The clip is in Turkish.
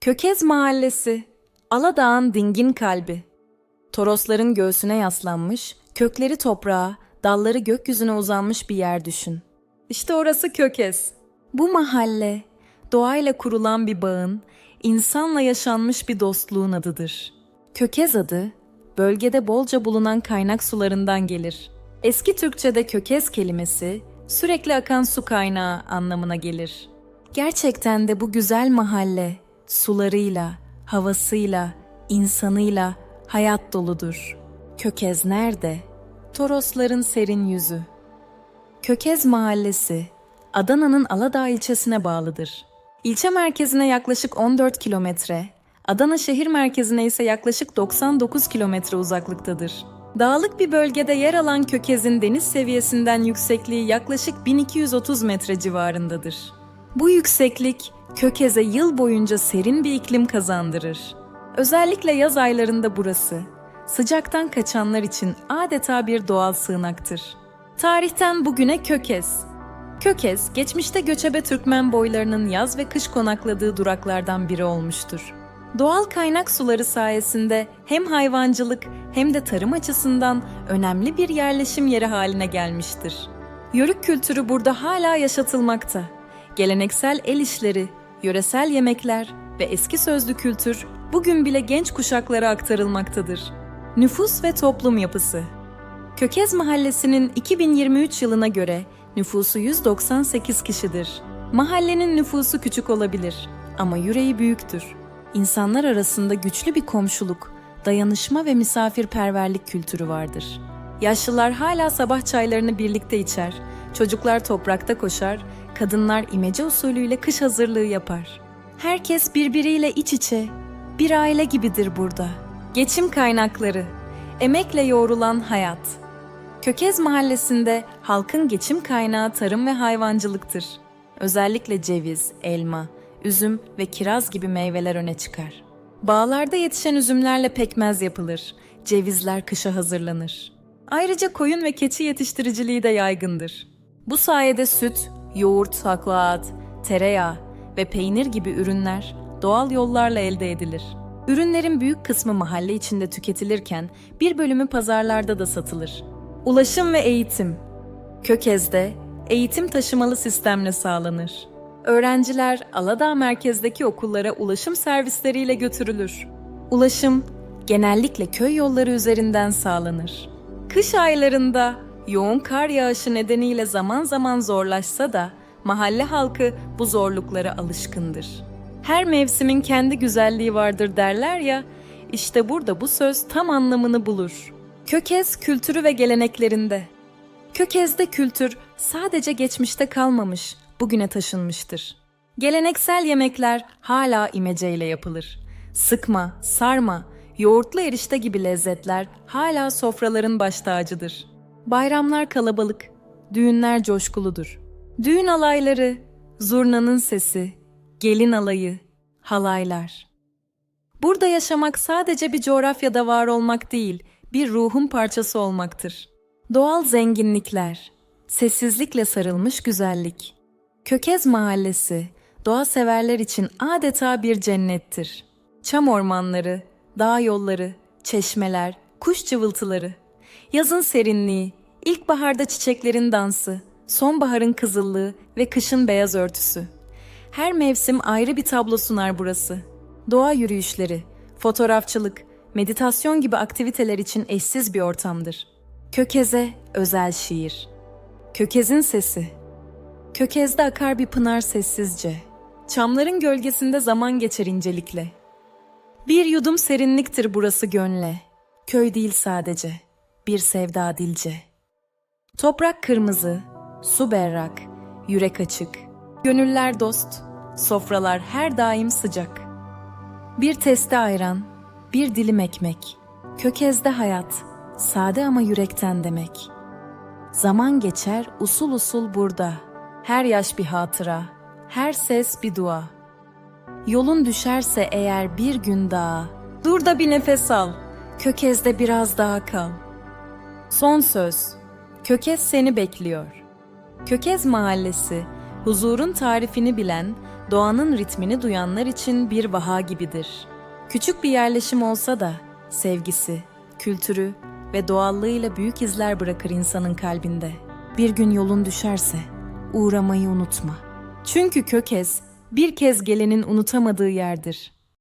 Kökez Mahallesi, Aladağ'ın dingin kalbi. Torosların göğsüne yaslanmış, kökleri toprağa, dalları gökyüzüne uzanmış bir yer düşün. İşte orası Kökez. Bu mahalle, doğayla kurulan bir bağın, insanla yaşanmış bir dostluğun adıdır. Kökez adı, bölgede bolca bulunan kaynak sularından gelir. Eski Türkçe'de kökez kelimesi, sürekli akan su kaynağı anlamına gelir. Gerçekten de bu güzel mahalle, sularıyla, havasıyla, insanıyla hayat doludur. Kökez nerede? Torosların serin yüzü. Kökez Mahallesi, Adana'nın Aladağ ilçesine bağlıdır. İlçe merkezine yaklaşık 14 kilometre, Adana şehir merkezine ise yaklaşık 99 kilometre uzaklıktadır. Dağlık bir bölgede yer alan Kökez'in deniz seviyesinden yüksekliği yaklaşık 1230 metre civarındadır. Bu yükseklik Kökez'e yıl boyunca serin bir iklim kazandırır. Özellikle yaz aylarında burası, sıcaktan kaçanlar için adeta bir doğal sığınaktır. Tarihten bugüne Kökez. Kökez, geçmişte göçebe Türkmen boylarının yaz ve kış konakladığı duraklardan biri olmuştur. Doğal kaynak suları sayesinde hem hayvancılık hem de tarım açısından önemli bir yerleşim yeri haline gelmiştir. Yörük kültürü burada hala yaşatılmakta. Geleneksel el işleri, yöresel yemekler ve eski sözlü kültür bugün bile genç kuşaklara aktarılmaktadır. Nüfus ve toplum yapısı Kökez Mahallesi'nin 2023 yılına göre nüfusu 198 kişidir. Mahallenin nüfusu küçük olabilir ama yüreği büyüktür. İnsanlar arasında güçlü bir komşuluk, dayanışma ve misafirperverlik kültürü vardır. Yaşlılar hala sabah çaylarını birlikte içer, çocuklar toprakta koşar, kadınlar imece usulüyle kış hazırlığı yapar. Herkes birbiriyle iç içe, bir aile gibidir burada. Geçim kaynakları, emekle yoğrulan hayat. Kökez mahallesinde halkın geçim kaynağı tarım ve hayvancılıktır. Özellikle ceviz, elma, üzüm ve kiraz gibi meyveler öne çıkar. Bağlarda yetişen üzümlerle pekmez yapılır, cevizler kışa hazırlanır. Ayrıca koyun ve keçi yetiştiriciliği de yaygındır. Bu sayede süt, yoğurt, haklat, tereyağı ve peynir gibi ürünler doğal yollarla elde edilir. Ürünlerin büyük kısmı mahalle içinde tüketilirken bir bölümü pazarlarda da satılır. Ulaşım ve eğitim. Kökez'de eğitim taşımalı sistemle sağlanır. Öğrenciler Aladağ merkezdeki okullara ulaşım servisleriyle götürülür. Ulaşım genellikle köy yolları üzerinden sağlanır. Kış aylarında yoğun kar yağışı nedeniyle zaman zaman zorlaşsa da mahalle halkı bu zorluklara alışkındır. Her mevsimin kendi güzelliği vardır derler ya, işte burada bu söz tam anlamını bulur. Kökez kültürü ve geleneklerinde. Kökez'de kültür sadece geçmişte kalmamış, bugüne taşınmıştır. Geleneksel yemekler hala imeceyle yapılır. Sıkma, sarma, yoğurtlu erişte gibi lezzetler hala sofraların baş tacıdır. Bayramlar kalabalık, düğünler coşkuludur. Düğün alayları, zurnanın sesi, gelin alayı, halaylar. Burada yaşamak sadece bir coğrafyada var olmak değil, bir ruhun parçası olmaktır. Doğal zenginlikler, sessizlikle sarılmış güzellik. Kökez Mahallesi, doğa severler için adeta bir cennettir. Çam ormanları, dağ yolları, çeşmeler, kuş cıvıltıları. Yazın serinliği, ilkbaharda çiçeklerin dansı, sonbaharın kızıllığı ve kışın beyaz örtüsü. Her mevsim ayrı bir tablo sunar burası. Doğa yürüyüşleri, fotoğrafçılık, meditasyon gibi aktiviteler için eşsiz bir ortamdır. Kökeze özel şiir. Kökezin sesi. Kökezde akar bir pınar sessizce. Çamların gölgesinde zaman geçer incelikle. Bir yudum serinliktir burası gönle. Köy değil sadece, bir sevda dilce. Toprak kırmızı, su berrak, yürek açık. Gönüller dost, sofralar her daim sıcak. Bir teste ayran, bir dilim ekmek. Kökezde hayat, sade ama yürekten demek. Zaman geçer usul usul burada. Her yaş bir hatıra, her ses bir dua. Yolun düşerse eğer bir gün daha, dur da bir nefes al. Kökezde biraz daha kal. Son söz. Kökez seni bekliyor. Kökez Mahallesi, huzurun tarifini bilen, doğanın ritmini duyanlar için bir vaha gibidir. Küçük bir yerleşim olsa da sevgisi, kültürü ve doğallığıyla büyük izler bırakır insanın kalbinde. Bir gün yolun düşerse uğramayı unutma. Çünkü Kökez bir kez gelenin unutamadığı yerdir.